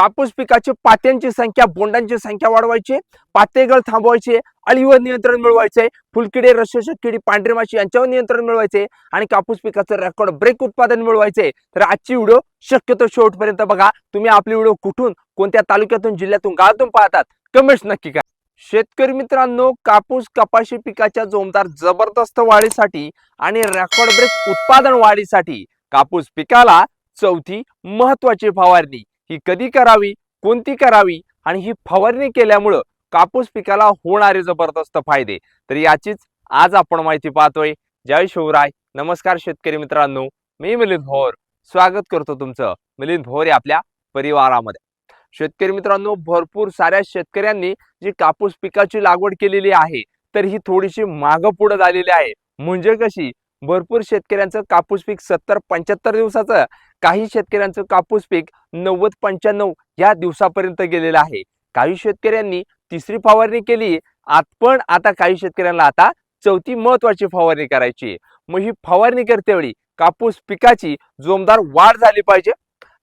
कापूस पिकाची पात्यांची संख्या बोंडांची संख्या वाढवायची पातेगळ थांबवायचे अळीवर नियंत्रण मिळवायचे फुलकिडे रसशोषक किडी पांढरी माशी यांच्यावर नियंत्रण मिळवायचे आणि कापूस पिकाचं रेकॉर्ड ब्रेक उत्पादन मिळवायचे. तर आजची व्हिडिओ शक्यतो शेवटपर्यंत बघा. तुम्ही आपली व्हिडिओ कुठून कोणत्या तालुक्यातून जिल्ह्यातून गावातून पाहतात कमेंट्स नक्की करा. शेतकरी मित्रांनो कापूस कपाशी पिकाच्या जोमदार जबरदस्त वाढीसाठी आणि रेकॉर्ड ब्रेक उत्पादन वाढीसाठी कापूस पिकाला चौथी महत्वाची फवारणी. ही कधी करावी कोणती करावी आणि ही फवारणी केल्यामुळं कापूस पिकाला होणारे जबरदस्त फायदे. तर याचीच आज आपण माहिती पाहतोय. जय शिवराय. नमस्कार शेतकरी मित्रांनो. मी मिलिंद भोर. स्वागत करतो तुमचं मिलिंद भोर या आपल्या परिवारामध्ये. शेतकरी मित्रांनो भरपूर साऱ्या शेतकऱ्यांनी जी कापूस पिकाची लागवड केलेली आहे तर ही थोडीशी मागं पुढे झालेली आहे. म्हणजे कशी? भरपूर शेतकऱ्यांचं कापूस पीक सत्तर पंच्याहत्तर दिवसाचं काही शेतकऱ्यांचं कापूस पीक नव्वद पंच्याण्णव या दिवसापर्यंत गेलेलं आहे. काही शेतकऱ्यांनी तिसरी फवारणी केली आत पण आता काही शेतकऱ्यांना आता चौथी महत्वाची फवारणी करायची मग ही फवारणी करते वेळी कापूस पिकाची जोमदार वाढ झाली पाहिजे.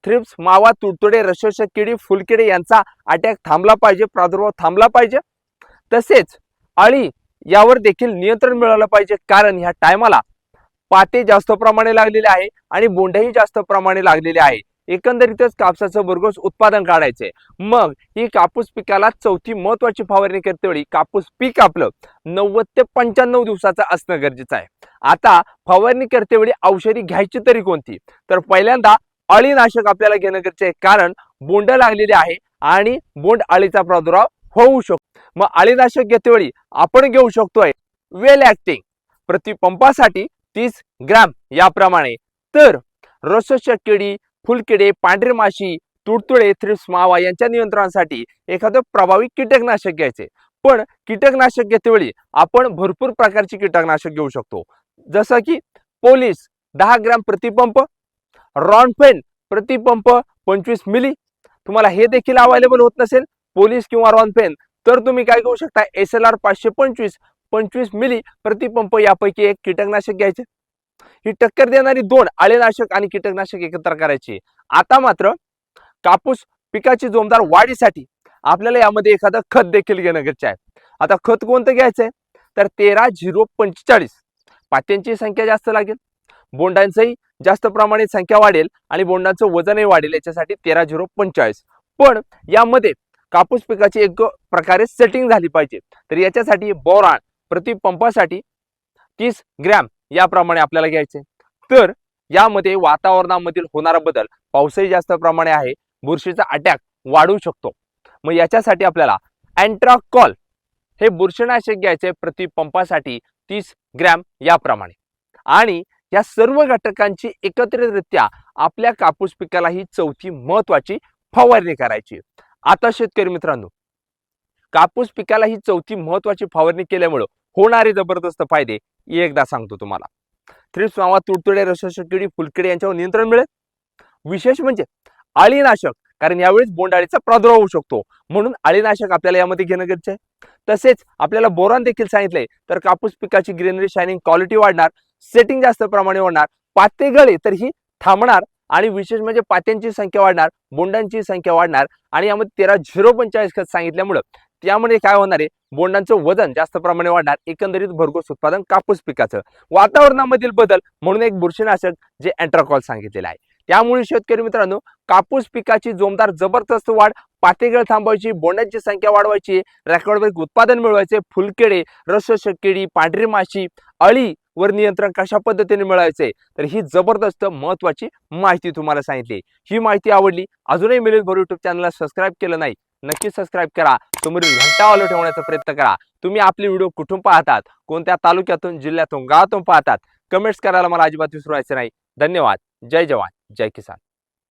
थ्रिप्स मावा तुडतुडे रसोषक किडी फुलकिडे यांचा अटॅक थांबला पाहिजे प्रादुर्भाव थांबला पाहिजे. तसेच अळी यावर देखील नियंत्रण मिळालं पाहिजे. कारण ह्या टायमाला पाते जास्त प्रमाणे लागलेले आहे आणि बोंड्याही जास्त प्रमाणे लागलेले आहे. एकंदरीतच कापसाचं भरघोस उत्पादन काढायचंय. मग ही कापूस पिकाला चौथी महत्वाची फवारणी करते वेळी कापूस पीक आपलं नव्वद ते पंच्याण्णव दिवसाचं असणं गरजेचं आहे. आता फवारणी करते वेळी औषधी घ्यायची तरी कोणती? तर पहिल्यांदा अळीनाशक आपल्याला घेणं गरजेचं आहे. कारण बोंड लागलेले आहे आणि बोंड अळीचा प्रादुर्भाव होऊ शकतो मग अळीनाशक घेतेवेळी आपण घेऊ शकतोय वेल ऍक्टिंग प्रति पंपासाठी तीस ग्रॅम याप्रमाणे. तर रसशक किडी फुलकिडे पांढरे माशी तुडतुडे थ्रिप्स मावा यांच्या नियंत्रणासाठी एखादं प्रभावी कीटकनाशक घ्यायचे. पण कीटकनाशक घेतेवेळी आपण भरपूर प्रकारची कीटकनाशक घेऊ शकतो. जसं की पोलीस दहा ग्रॅम प्रतिपंप रॉनफेन प्रतिपंप पंचवीस मिली. तुम्हाला हे देखील अवेलेबल होत नसेल पोलीस किंवा रॉनफेन तर तुम्ही काय घेऊ शकता? एस एल आर पाचशे पंचवीस पंचवीस मिली प्रतिपंप यापैकी एक कीटकनाशक घ्यायचे. ही टक्कर देणारी दोन आळेनाशक आणि कीटकनाशक एकत्र करायची. आता मात्र कापूस पिकाची जोमदार वाढीसाठी आपल्याला यामध्ये एखादं खत देखील घेणं गरजेचं आहे. आता खत कोणतं घ्यायचं आहे तर तेरा झिरो पंचेचाळीस. पात्यांची संख्या जास्त लागेल. बोंडांचंही जास्त प्रमाणात संख्या वाढेल आणि बोंडांचं वजनही वाढेल. याच्यासाठी तेरा झिरो पंचेचाळीस. पण यामध्ये कापूस पिकाची एक प्रकारे सेटिंग झाली पाहिजे. तर याच्यासाठी बोरान प्रति पंपासाठी तीस ग्रॅम याप्रमाणे आपल्याला घ्यायचे. तर यामध्ये वातावरणामधील होणारा बदल पावसही जास्त प्रमाणे आहे बुरशीचा अटॅक वाढू शकतो. मग याच्यासाठी आपल्याला अँट्राकॉल हे बुरशीनाशक घ्यायचे प्रति पंपासाठी तीस ग्रॅम याप्रमाणे. आणि या सर्व घटकांची एकत्रितरित्या आपल्या कापूस पिकाला ही चौथी महत्वाची फवारणी करायची. आता शेतकरी मित्रांनो कापूस पिकाला ही चौथी महत्वाची फवारणी केल्यामुळं होणारे जबरदस्त फायदे एकदा सांगतो तुम्हाला. थ्रिप्स मावा तुडतुडे रसशक किडी फुलकिडे यांच्यावर नियंत्रण मिळेल. विशेष म्हणजे अळीनाशक कारण यावेळेस बोंडाळीचा प्रादुर्भाव होऊ शकतो. म्हणून अळीनाशक आपल्याला यामध्ये घेणं गरजेचं आहे. तसेच आपल्याला बोरान देखील सांगितलंय तर कापूस पिकाची ग्रीनरी शायनिंग क्वालिटी वाढणार सेटिंग जास्त प्रमाणे वाढणार पाते गळे तर ही थांबणार आणि विशेष म्हणजे पात्यांची संख्या वाढणार बोंडांची संख्या वाढणार आणि यामध्ये तेरा झिरो पंचेचाळीस खत सांगितल्यामुळं त्यामुळे काय होणार आहे? बोंडांचं वजन जास्त प्रमाणे वाढणार एकंदरीत भरघोस उत्पादन कापूस पिकाचं. वातावरणामधील बदल म्हणून एक बुरशीनाशक जे अँट्राकॉल सांगितलेलं आहे. त्यामुळे शेतकरी मित्रांनो कापूस पिकाची जोमदार जबरदस्त वाढ पातेगळ थांबवायची बोंडांची संख्या वाढवायची रेकॉर्ड उत्पादन मिळवायचे फुलकेडे रसशक केळी पांढरी माशी अळी वर नियंत्रण कशा पद्धतीने मिळवायचे? तर ही जबरदस्त महत्वाची माहिती तुम्हाला सांगितली. ही माहिती आवडली अजूनही मिळेल भर युट्यूब चॅनलला सबस्क्राईब केलं नाही नक्की सबस्क्राईब करा. समोरील घंटा वालो ठेवण्याचा प्रयत्न करा. तुम्ही आपले व्हिडिओ कुठून पाहतात? कोणत्या तालुक्यातून जिल्ह्यातून गावातून पाहतात? कमेंट्स करायला मला अजिबात विसरायचं नाही. धन्यवाद. जय जवान. जय किसान.